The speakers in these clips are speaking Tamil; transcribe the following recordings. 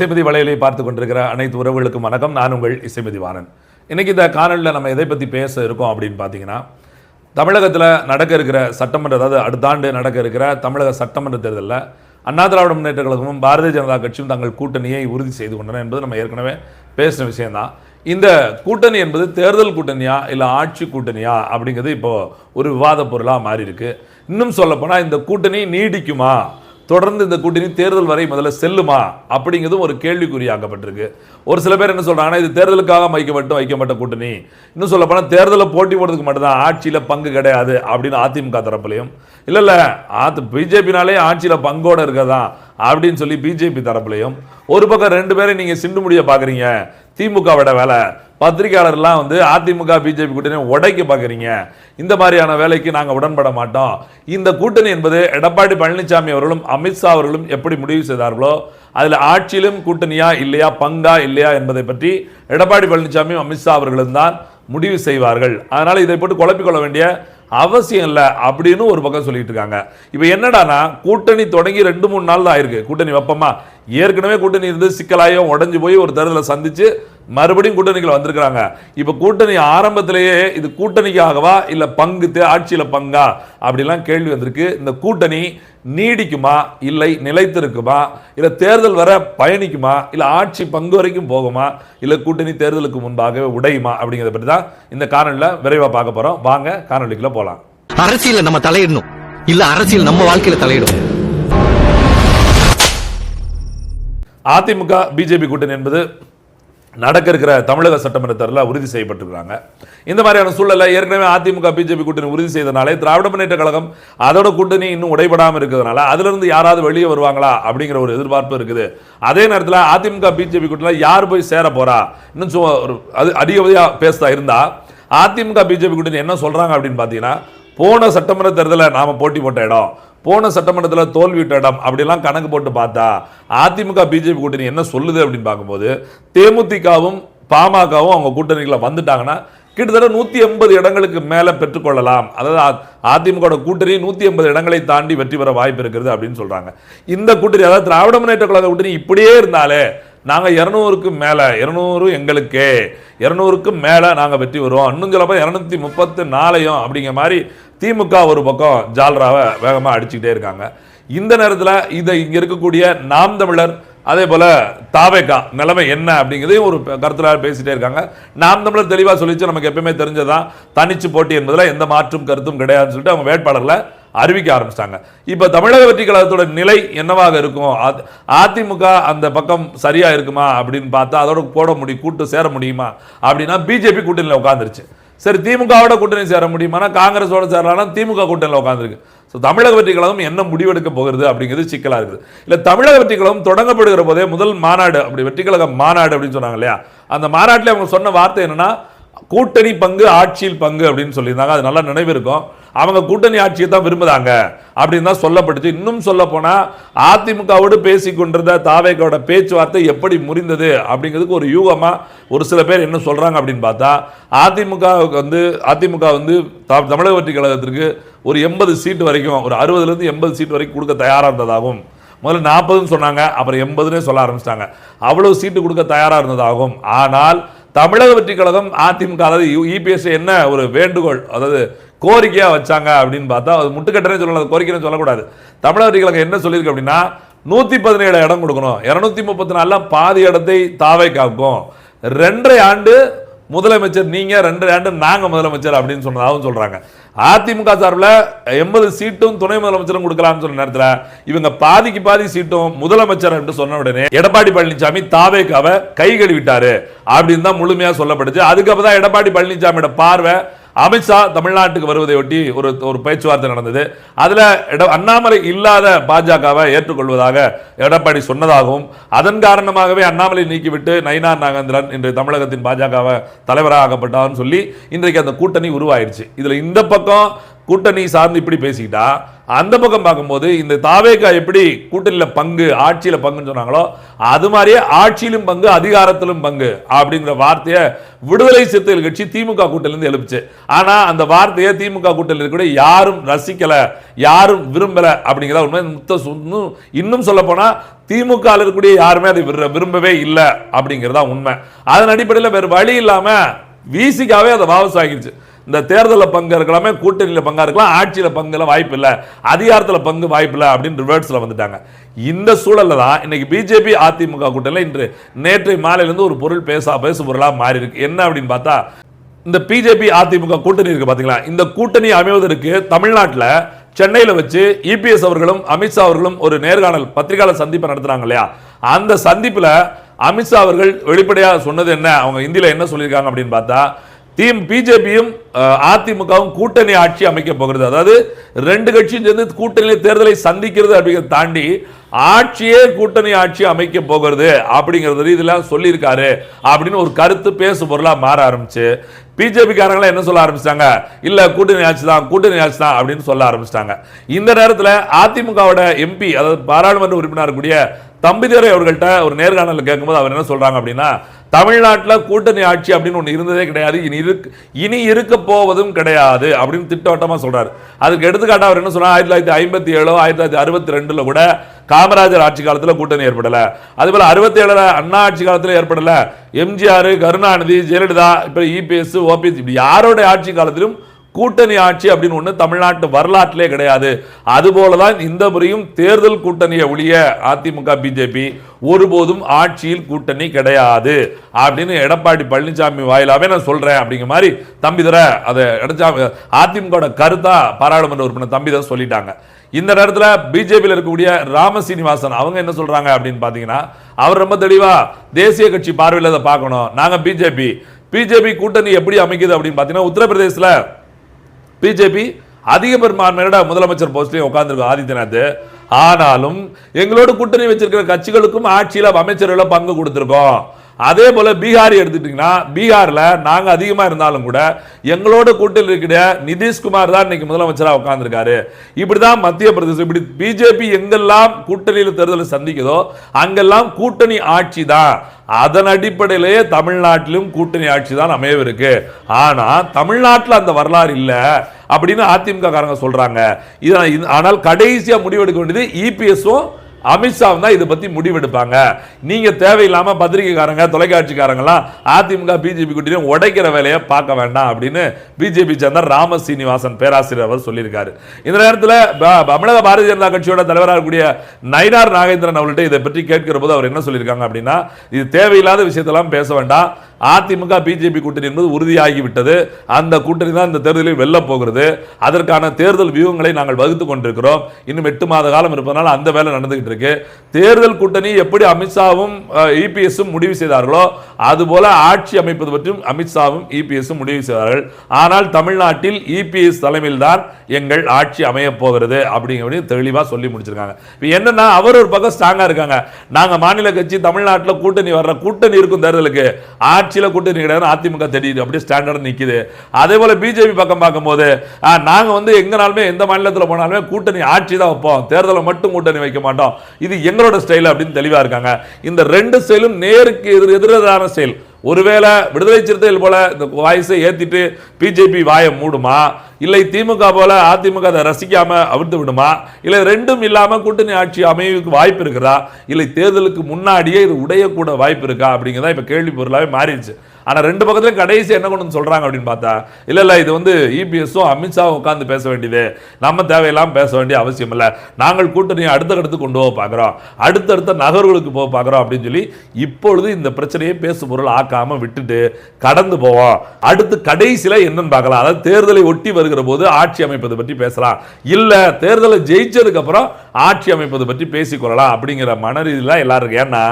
இசைமதி வலையிலே பார்த்து கொண்டிருக்கிற அனைத்து உறவுகளுக்கும் வணக்கம். நான் உங்கள் இசைமதி வாணன். இன்னைக்கு இந்த காணொலியில் நம்ம எதை பற்றி பேச இருக்கோம் அப்படின்னு பார்த்தீங்கன்னா தமிழகத்தில் நடக்க இருக்கிற சட்டமன்ற அதாவது அடுத்த ஆண்டு நடக்க இருக்கிற தமிழக சட்டமன்ற தேர்தலில் அண்ணா திராவிட முன்னேற்ற கழகமும் பாரதிய ஜனதா கட்சியும் தங்கள் கூட்டணியை உறுதி செய்து கொண்டன என்பது நம்ம ஏற்கனவே பேசின விஷயம்தான். இந்த கூட்டணி என்பது தேர்தல் கூட்டணியா இல்லை ஆட்சி கூட்டணியா அப்படிங்கிறது இப்போ ஒரு விவாத பொருளாக மாறி இருக்கு இன்னும் சொல்லப்போனால் இந்த கூட்டணி நீடிக்குமா? தொடர்ந்து இந்த கூட்டணி தேர்தல் வரை முதல்ல செல்லுமா அப்படிங்கிறதும் ஒரு கேள்விக்குறியாக்கப்பட்டிருக்கு. ஒரு சில பேர் என்ன சொல்கிறாங்கன்னா இது தேர்தலுக்காக வைக்கப்பட்டு வைக்கப்பட்ட கூட்டணி. இன்னும் சொல்லப்போனால் தேர்தலில் போட்டி போடுறதுக்கு மட்டும்தான் ஆட்சியில் பங்கு கிடையாது அப்படின்னு அதிமுக தரப்புலையும். இல்லை இல்லை ஆத்து பிஜேபினாலே ஆட்சியில் பங்கோடு இருக்கதான் அப்படின்னு சொல்லி பிஜேபி தரப்புலையும். ஒரு பக்கம் ரெண்டு பேரும் நீங்கள் சிண்டு முடிய பார்க்குறீங்க திமுகவோட வேலை. பத்திரிகையாளர்லாம் வந்து அதிமுக பிஜேபி கூட்டணி உடைக்க பார்க்குறீங்க இந்த மாதிரியான வேலைக்கு நாங்கள் உடன்பட மாட்டோம். இந்த கூட்டணி என்பது எடப்பாடி பழனிசாமி அவர்களும் அமித்ஷா அவர்களும் எப்படி முடிவு செய்தார்களோ அதில் ஆட்சியிலும் கூட்டணியா இல்லையா பங்கா இல்லையா என்பதை பற்றி எடப்பாடி பழனிசாமியும் அமித்ஷா அவர்களும் தான் முடிவு செய்வார்கள். அதனால் இதை போட்டு குழப்பிக்கொள்ள வேண்டிய அவசியம் இல்லை அப்படின்னு ஒரு பக்கம் சொல்லிட்டு இருக்காங்க. இப்போ என்னடானா கூட்டணி தொடங்கி ரெண்டு மூணு நாள் தான் ஆயிருக்கு. கூட்டணி வெப்பமா? ஏற்கனவே கூட்டணி இருந்து சிக்கலாயும் உடஞ்சு போய் ஒரு தேர்தலை சந்திச்சு மறுபடியும் கூட்டணிகள் வந்திருக்கிறாங்க. இப்போ கூட்டணி ஆரம்பத்திலேயே இது கூட்டணிக்காகவா இல்லை பங்கு தே- பங்கா? அப்படிலாம் கேள்வி வந்திருக்கு. இந்த கூட்டணி நீடிக்குமா? இல்லை நிலைத்திருக்குமா? இல்லை தேர்தல் வர பயணிக்குமா? இல்லை ஆட்சி பங்கு வரைக்கும் போகுமா? இல்லை கூட்டணி தேர்தலுக்கு முன்பாகவே உடையுமா? அப்படிங்கிறத பற்றி தான் இந்த காணொலியில் விரைவாக பார்க்க போகிறோம் வாங்க காணொலிக்குள்ளே போகலாம் அரசியலில் நம்ம தலையிடணும். இல்லை அரசியல் நம்ம வாழ்க்கையில் தலையிடும். அதிமுக பிஜேபி கூட்டணி என்பது நடக்க இருக்கிற தமிழக சட்டமன்ற தேர்தலில் உறுதி செய்யப்பட்டிருக்கிறாங்க. இந்த மாதிரியான சூழலை ஏற்கனவே அதிமுக பிஜேபி கூட்டணி உறுதி செய்தனாலே திராவிட முன்னேற்ற கழகம் அதோட கூட்டணி இன்னும் உடைபடாமல் இருக்கிறதுனால அதிலிருந்து யாராவது வெளியே வருவாங்களா அப்படிங்கிற ஒரு எதிர்பார்ப்பு இருக்குது. அதே நேரத்தில் அதிமுக பிஜேபி கூட்டணியில் யார் போய் சேர போறா? இன்னும் ஒரு அது அதிகபதியாக பேசுதா இருந்தா அதிமுக பிஜேபி கூட்டணி என்ன சொல்றாங்க அப்படின்னு பார்த்தீங்கன்னா போன சட்டமன்ற தேர்தலில் நாம் போட்டி போட்ட இடம். போன சட்டமன்றத்தில் தோல்வியிட்ட இடம். அப்படிலாம் கணக்கு போட்டு பார்த்தா அதிமுக பிஜேபி கூட்டணி என்ன சொல்லுது அப்படின்னு பார்க்கும்போது தேமுதிகவும் பாமகவும் அவங்க கூட்டணிகளை வந்துட்டாங்கன்னா கிட்டத்தட்ட நூற்றி எண்பது இடங்களுக்கு மேலே பெற்றுக்கொள்ளலாம் அதாவது அ- அதிமுக கூட்டணி நூற்றி எண்பது இடங்களை தாண்டி வெற்றி பெற வாய்ப்பு இருக்கிறது அப்படின்னு சொல்றாங்க. இந்த கூட்டணி அதாவது திராவிட முன்னேற்ற கழக கூட்டணி இப்படியே இருந்தாலே நாங்கள் இரநூறுக்கு மேலே இரநூறு எங்களுக்கே இரநூறுக்கு மேலே நாங்கள் வெற்றி வருவோம் இன்னும் சொல்லப்போ இரநூத்தி முப்பத்து நாலையும் அப்படிங்கிற மாதிரி திமுக ஒரு பக்கம் ஜால்ராவை வேகமாக அடிச்சுக்கிட்டே இருக்காங்க. இந்த நேரத்தில் இதை இங்கே இருக்கக்கூடிய நாம் தமிழர் அதே போல் தாவேகா நிலைமை என்ன அப்படிங்கிறதையும் ஒரு கருத்தில் பேசிகிட்டே இருக்காங்க. நாம் தமிழர் தெளிவாக சொல்லிச்சு நமக்கு எப்பயுமே தெரிஞ்சதான் தனிச்சு போட்டி என்பதில் எந்த மாற்றும் கருத்தும் கிடையாதுன்னு சொல்லிட்டு அவங்க வேட்பாளர்களை அறிவிக்க ஆரம்பிச்சிட்டாங்க. இப்போ தமிழக வெற்றி கழகத்தோட நிலை என்னவாக இருக்கும்? அதிமுக அந்த பக்கம் சரியாக இருக்குமா அப்படின்னு பார்த்தா அதோட போட முடியும் கூட்டு சேர முடியுமா அப்படின்னா பிஜேபி கூட்டணியில் உட்காந்துருச்சு சரி திமுகவோட கூட்டணி சேர முடியுமானா காங்கிரஸோட சேரலாம் திமுக கூட்டணியில் உட்காந்துருக்கு ஸோ தமிழக வெற்றி கழகம் என்ன முடிவெடுக்க போகிறது அப்படிங்கிறது சிக்கலாக இருக்குது. இல்லை தமிழக வெற்றி கழகம் தொடங்கப்படுகிற போதே முதல் மாநாடு அப்படி வெற்றி கழகம் மாநாடு அப்படின்னு சொன்னாங்க இல்லையா? அந்த மாநாட்டில் அவங்க சொன்ன வார்த்தை என்னன்னா கூட்டணி பங்கு ஆட்சியில் பங்கு அப்படின்னு சொல்லியிருந்தாங்க. அது நல்லா நினைவு இருக்கும் அவங்க கூட்டணி ஆட்சியை தான் விரும்புதாங்க அப்படின்னு தான் சொல்லப்பட்டுச்சு. இன்னும் சொல்ல போனா அதிமுகவோடு பேசி கொண்டிருந்த தாவேக்கோட பேச்சுவார்த்தை எப்படி முறிந்தது அப்படிங்கிறதுக்கு ஒரு யூகமா ஒரு சில பேர் என்ன சொல்றாங்க அப்படின்னு பார்த்தா அதிமுகவுக்கு வந்து அதிமுக வந்து தமிழக வெற்றி கழகத்திற்கு ஒரு எண்பது சீட்டு வரைக்கும் ஒரு அறுபதுலேருந்து எண்பது சீட் வரைக்கும் கொடுக்க தயாராக இருந்ததாகவும் முதல்ல நாற்பதுன்னு சொன்னாங்க அப்புறம் எண்பதுன்னே சொல்ல ஆரம்பிச்சிட்டாங்க. அவ்வளவு சீட்டு கொடுக்க தயாராக இருந்ததாகும் ஆனால் தமிழக வெற்றி கழகம் அதிமுக அதாவது இபிஎஸ் என்ன ஒரு வேண்டுகோள் அதாவது கோரிக்கையாக வச்சாங்க அப்படின்னு பார்த்தா அது முட்டுக்கட்டனே சொல்லலாம் அது கோரிக்கைன்னு சொல்லக்கூடாது. தமிழக கழகம் என்ன சொல்லியிருக்கு அப்படின்னா நூற்றி பதினேழு இடம் கொடுக்கணும். இரநூத்தி முப்பத்தி நாலில் பாதி இடத்தை தாவை காக்கும் ரெண்டரை ஆண்டு முதலமைச்சர் நீங்கள் ரெண்டரை ஆண்டு நாங்கள் முதலமைச்சர் அப்படின்னு சொன்னதாகவும் சொல்கிறாங்க அதிமுக சார்பில் எண்பது சீட்டும் துணை முதலமைச்சரும் கொடுக்கலாம்னு சொன்ன நேரத்தில் இவங்க பாதிக்கு பாதி சீட்டும் முதலமைச்சர் என்று சொன்ன உடனே எடப்பாடி பழனிசாமி தாவேக்காவை கை கழுவிட்டாரு அப்படின்னு தான் முழுமையாக சொல்லப்பட்டுச்சு. அதுக்கப்புறம் தான் எடப்பாடி பழனிசாமியோட பார்வை அமித்ஷா தமிழ்நாட்டுக்கு வருவதை ஒட்டி ஒரு ஒரு பேச்சுவார்த்தை நடந்தது. அதில் எட- அண்ணாமலை இல்லாத பாஜகவை ஏற்றுக்கொள்வதாக எடப்பாடி சொன்னதாகவும் அதன் காரணமாகவே அண்ணாமலை நீக்கிவிட்டு நயினார் நாகேந்திரன் இன்று தமிழகத்தின் பாஜகவை தலைவராக ஆகப்பட்டார்னு சொல்லி இன்றைக்கு அந்த கூட்டணி உருவாயிருச்சு. இதில் இந்த பக்கம் கூட்டணி சார்ந்து இப்படி பேசிக்கிட்டா அந்த பக்கம் பார்க்கும்போது இந்த தாவேக்கா எப்படி கூட்டணியில் பங்கு ஆட்சியில் பங்குன்னு சொன்னாங்களோ அது மாதிரியே ஆட்சியிலும் பங்கு அதிகாரத்திலும் பங்கு அப்படிங்கிற வார்த்தையை விடுதலை சிறுத்தைகள் கட்சி திமுக கூட்டணியிலிருந்து எழுப்புச்சு. ஆனால் அந்த வார்த்தையை திமுக கூட்டணியில் கூட யாரும் ரசிக்கலை யாரும் விரும்பலை அப்படிங்கிறத உண்மை முத்த இன்னும் இன்னும் சொல்லப்போனால் போனா திமுக இருக்கக்கூடிய யாருமே அதை விரும்பவே இல்லை அப்படிங்கிறதா உண்மை. அதன் அடிப்படையில் வேறு வழி இல்லாமல் விசிக்காவே அதை வாபஸ் ஆகிடுச்சு இந்த தேர்தலில் பங்கு இருக்கலாமே கூட்டணியில் பங்காக இருக்கலாம் ஆட்சியில் பங்குல வாய்ப்பு இல்லை. அதிகாரத்தில் பங்கு வாய்ப்பு இல்லை அப்படின்னு ரிவர்ட்ஸில் வந்துட்டாங்க. இந்த சூழல்ல தான் இன்னைக்கு பிஜேபி அதிமுக கூட்டணியில் இன்று நேற்று மாலையிலேருந்து ஒரு பொருள் பேசா பேசு பொருளாக மாறி இருக்கு என்ன அப்படின்னு பார்த்தா இந்த பிஜேபி அதிமுக கூட்டணி இருக்கு பார்த்தீங்களா இந்த கூட்டணி அமைவதற்கு தமிழ்நாட்டில் சென்னையில் வச்சு இபிஎஸ் அவர்களும் அமித்ஷா அவர்களும் ஒரு நேர்காணல் பத்திரிகையாளர் சந்திப்பை நடத்துறாங்க இல்லையா? அந்த சந்திப்புல அமித்ஷா அவர்கள் வெளிப்படையாக சொன்னது என்ன? அவங்க இந்தியில என்ன சொல்லியிருக்காங்க அப்படின்னு பார்த்தா தீம் பிஜேபியும் அதிமுகவும் கூட்டணி ஆட்சி அமைக்க போகிறது. அதாவது ரெண்டு கட்சியும் சேர்ந்து கூட்டணியில் தேர்தலை சந்திக்கிறது அப்படிங்கிறத தாண்டி ஆட்சியே கூட்டணி ஆட்சி அமைக்க போகிறது அப்படிங்கிறது இதெல்லாம் சொல்லியிருக்காரு அப்படின்னு ஒரு கருத்து பேசு பொருளா மாற ஆரம்பிச்சு பிஜேபிக்காரங்களாம் என்ன சொல்ல ஆரம்பிச்சிட்டாங்க? இல்லை கூட்டணி ஆட்சி தான் கூட்டணி ஆட்சி தான் அப்படின்னு சொல்ல ஆரம்பிச்சிட்டாங்க. இந்த நேரத்தில் அதிமுகவோட எம்பி அதாவது பாராளுமன்ற உறுப்பினர் கூடிய தம்பிதுரை அவர்கள்ட்ட ஒரு நேர்காணலில் கேட்கும்போது அவர் என்ன சொல்கிறாங்க அப்படின்னா தமிழ்நாட்டில் கூட்டணி ஆட்சி அப்படின்னு ஒன்று இருந்ததே கிடையாது. இனி இருக்கு இனி இருக்க போவதும் கிடையாது அப்படின்னு திட்டவட்டமாக சொல்கிறார் அதுக்கு எடுத்துக்காட்டாக அவர் என்ன சொன்னால் ஆயிரத்தி தொள்ளாயிரத்தி ஐம்பத்தி ஏழோ ஆயிரத்தி தொள்ளாயிரத்தி அறுபத்தி ரெண்டில் கூட காமராஜர் ஆட்சி காலத்தில் கூட்டணி ஏற்படலை. அதுபோல் அறுபத்தி ஏழில் அண்ணா ஆட்சி காலத்தில் ஏற்படலை. எம்ஜிஆர் கருணாநிதி ஜெயலலிதா இப்போ இபிஎஸ் ஓபிஎஸ் இப்படி யாரோட ஆட்சி காலத்திலும் கூட்டணி ஆட்சி அப்படின்னு ஒன்று தமிழ்நாட்டு வரலாற்றிலே கிடையாது. அதுபோல தான் இந்த முறையும் தேர்தல் கூட்டணியை ஒழிய அதிமுக பிஜேபி ஒருபோதும் ஆட்சியில் கூட்டணி கிடையாது. அப்படின்னு எடப்பாடி பழனிசாமி வாயிலாவே நான் சொல்கிறேன் அப்படிங்கிற மாதிரி தம்பிதர அதை எடச்சாமி அதிமுக கருத்தாக பாராளுமன்ற உறுப்பினர் தம்பிதர சொல்லிட்டாங்க. இந்த நேரத்தில் பிஜேபியில் இருக்கக்கூடிய ராம சீனிவாசன் அவங்க என்ன சொல்றாங்க அப்படின்னு பார்த்தீங்கன்னா அவர் ரொம்ப தெளிவா தேசிய கட்சி பார்வையில் அதை பார்க்கணும். நாங்கள் பிஜேபி பிஜேபி கூட்டணி எப்படி அமைக்குது அப்படின்னு பார்த்தீங்கன்னா உத்தரப்பிரதேசல பிஜேபி அதிக பெரும்பான்மையோட முதலமைச்சர் போஸ்ட்லயும் உட்கார்ந்துருக்கும் ஆதித்யநாத்? ஆனாலும் எங்களோட கூட்டணி வச்சிருக்கிற கட்சிகளுக்கும் ஆட்சியில் அமைச்சர்களை பங்கு கொடுத்துருக்கோம். அதே போல பீகார் எடுத்துட்டீங்கன்னா பீகாரில் நாங்கள் அதிகமாக இருந்தாலும் கூட எங்களோட கூட்டில் இருக்கிற நிதிஷ்குமார் தான் இன்னைக்கு உட்காந்துருக்காரு இப்படி தான் மத்திய பிரதேசம் இப்படி பிஜேபி எங்கெல்லாம் கூட்டணியில் தேர்தலை சந்திக்குதோ அங்கெல்லாம் கூட்டணி ஆட்சி தான். அதன் அடிப்படையிலேயே தமிழ்நாட்டிலும் கூட்டணி ஆட்சி தான் அமையவிருக்கு. ஆனால் தமிழ்நாட்டில் அந்த வரலாறு இல்லை அப்படின்னு அதிமுக காரங்க சொல்றாங்க. இது- ஆனால் கடைசியாக முடிவெடுக்க வேண்டியது இபிஎஸும் அமித்ஷா தான் இதை பத்தி முடிவெடுப்பாங்க. நீங்க தேவையில்லாமல் பத்திரிகைக்காரங்க தொலைக்காட்சிக்காரங்களாம் அதிமுக பிஜேபி கூட்டணியும் உடைக்கிற வேலையை பார்க்க வேண்டாம் அப்படின்னு பிஜேபி சேர்ந்த ராம சீனிவாசன் பேராசிரியர் அவர் சொல்லியிருக்காரு. இந்த நேரத்தில் தமிழக பாரதிய ஜனதா கட்சியோட தலைவராக இருக்கக்கூடிய நயினார் நாகேந்திரன் அவர்கள்ட்ட இதை பற்றி கேட்கிற போது அவர் என்ன சொல்லியிருக்காங்க அப்படின்னா இது தேவையில்லாத விஷயத்தெல்லாம் பேச வேண்டாம். அதிமுக பிஜேபி கூட்டணி என்பது உறுதியாகி விட்டது அந்த கூட்டணி தான் இந்த தேர்தலில் வெல்ல போகிறது. அதற்கான தேர்தல் வியூகங்களை நாங்கள் வகுத்து கொண்டிருக்கிறோம். இன்னும் எட்டு மாத காலம் இருப்பதனால் அந்த வேலை நடந்துகிட்டு இருக்கு. தேர்தல் கூட்டணி எப்படி அமித்ஷாவும் இபிஎஸும் முடிவு செய்தார்களோ அதுபோல ஆட்சி அமைப்பது பற்றியும் அமித்ஷாவும் இபிஎஸும் முடிவு செய்தார்கள். ஆனால் தமிழ்நாட்டில் இபிஎஸ் தலைமையில் தான் எங்கள் ஆட்சி அமைய போகிறது அப்படிங்கிறது தெளிவாக சொல்லி முடிச்சிருக்காங்க. இப்போ என்னன்னா அவர் ஒரு பக்கம் ஸ்ட்ராங்காக இருக்காங்க. நாங்கள் மாநில கட்சி தமிழ்நாட்டில் கூட்டணி வர்ற கூட்டணி இருக்கும் தேர்தலுக்கு. ஆட்சியில் கூட்டணி கிடையாது அதிமுக தெரியுது. அப்படியே ஸ்டாண்டர்ட் நிக்குது. அதே போல பிஜேபி பக்கம் பார்க்கும்போது நாங்கள் நாங்க வந்து எங்கனாலுமே எந்த மாநிலத்தில் போனாலுமே கூட்டணி ஆட்சி தான் வைப்போம். தேர்தலை மட்டும் கூட்டணி வைக்க மாட்டோம். இது எங்களோட ஸ்டைல் அப்படின்னு தெளிவா இருக்காங்க. இந்த ரெண்டு ஸ்டைலும் நேருக்கு எதிர் எதிரான செயல். ஒருவேளை விடுதலை சிறுத்தைகள் போல இந்த வாய்ஸை ஏத்திட்டு பிஜேபி வாயை மூடுமா? இல்லை திமுக போல அதிமுக அதை ரசிக்காமல் அவிழ்த்து விடுமா? இல்லை ரெண்டும் இல்லாமல் கூட்டணி ஆட்சி அமைவுக்கு வாய்ப்பு இருக்கிறா இல்லை தேர்தலுக்கு முன்னாடியே இது உடையக்கூட வாய்ப்பு இருக்கா? அப்படிங்கிறதா இப்போ கேள்வி பொருளாகவே மாறிடுச்சு. ஆனால் ரெண்டு பக்கத்துலையும் கடைசி என்ன கொண்டு சொல்கிறாங்க அப்படின்னு பார்த்தா இல்லை இல்லை இது வந்து இபிஎஸும் அமித்ஷாவும் உட்காந்து பேச வேண்டியது. நம்ம தேவையில்லாமல் பேச வேண்டிய அவசியம் இல்லை. நாங்கள் கூட்டணியை அடுத்த கடுத்து கொண்டு போக பார்க்குறோம். அடுத்தடுத்த நகர்வுகளுக்கு போக பார்க்குறோம் அப்படின்னு சொல்லி இப்பொழுது இந்த பிரச்சனையை பேசு பொருள் ஆக்காமல் விட்டுட்டு கடந்து போவோம். அடுத்து கடைசியில என்னன்னு பார்க்கலாம். அதாவது தேர்தலை ஒட்டி வருகிற போது ஆட்சி அமைப்பது பற்றி பேசலாம். இல்லை தேர்தலை ஜெயிச்சதுக்கப்புறம் ஆட்சி அமைப்பது பற்றி பேசிக்கொள்ளலாம் அப்படிங்கிற மனரீதியில் எல்லாரும் ஏன்னா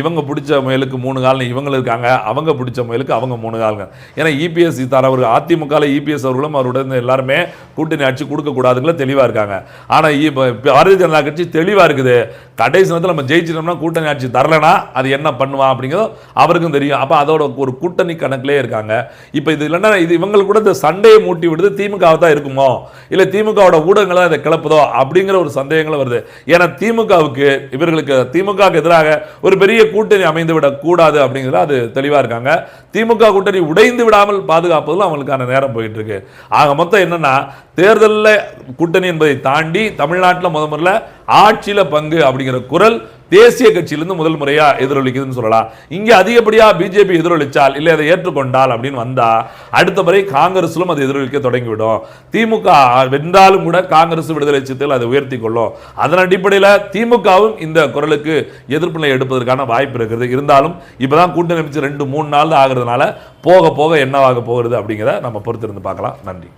இவங்க பிடிச்ச முயலுக்கு மூணு கால் இவங்க இருக்காங்க. அவங்க பிடிச்ச முயலுக்கு அவங்க மூணு காலங்க ஏன்னா இபிஎஸ் சீதாராம் அவர்கள் அதிமுக இபிஎஸ் அவர்களும் அவருடன் எல்லாருமே கூட்டணி ஆட்சி கொடுக்கக்கூடாதுங்கள தெளிவாக இருக்காங்க. ஆனால் இப்போ பாரதிய ஜனதா கட்சி தெளிவாக இருக்குது. கடைசி நேரத்தில் நம்ம ஜெயிச்சிட்டோம்னா கூட்டணி ஆட்சி தரலனா அது என்ன பண்ணுவான் அப்படிங்கிறதோ அவருக்கும் தெரியும். அப்போ அதோட ஒரு கூட்டணி கணக்கிலே இருக்காங்க. இப்போ இது இல்லைன்னா இது இவங்களுக்கு கூட இந்த சண்டையை மூட்டி விடுது திமுக தான் இருக்குமோ? இல்லை திமுகவோட ஊடகங்கள் தான் இதை கிளப்புதோ? அப்படிங்கிற ஒரு சந்தேகங்களும் வருது. ஏன்னா திமுகவுக்கு இவர்களுக்கு திமுகவுக்கு எதிராக ஒரு பெரிய கூட்டணி அமைந்து விடக்கூடாது அப்படிங்கிறது அது தெளிவாக இருக்காங்க. திமுக கூட்டணி உடைந்து விடாமல் பாதுகாப்பதில் அவங்களுக்கான நேரம் போயிட்டு இருக்கு. ஆக மொத்தம் என்னன்னா தேர்தலில் கூட்டணி என்பதை தாண்டி தமிழ்நாட்டில் முத முதல்ல ஆட்சியில் பங்கு அப்படிங்கிற குரல் தேசிய கட்சியிலிருந்து முதல் முறையாக எதிரொலிக்குதுன்னு சொல்லலாம். இங்கே அதிகப்படியா பிஜேபி எதிரொலிச்சால் இல்லை அதை ஏற்றுக்கொண்டால் அப்படின்னு வந்தால் அடுத்த முறை காங்கிரஸிலும் அது எதிரொலிக்க தொடங்கிவிடும். திமுக வென்றாலும் கூட காங்கிரஸ் விடுதலை சிறுத்தைகள் அதை உயர்த்தி கொள்ளும் அதன் அடிப்படையில் திமுகவும் இந்த குரலுக்கு எதிர்ப்பு நிலை எடுப்பதற்கான வாய்ப்பு இருக்கிறது. இருந்தாலும் இப்பதான் கூட்டணி அமைச்சு ரெண்டு மூணு நாள் ஆகிறதுனால போக போக என்னவாக போகிறது அப்படிங்கிறத நம்ம பொறுத்திருந்து பார்க்கலாம். நன்றி.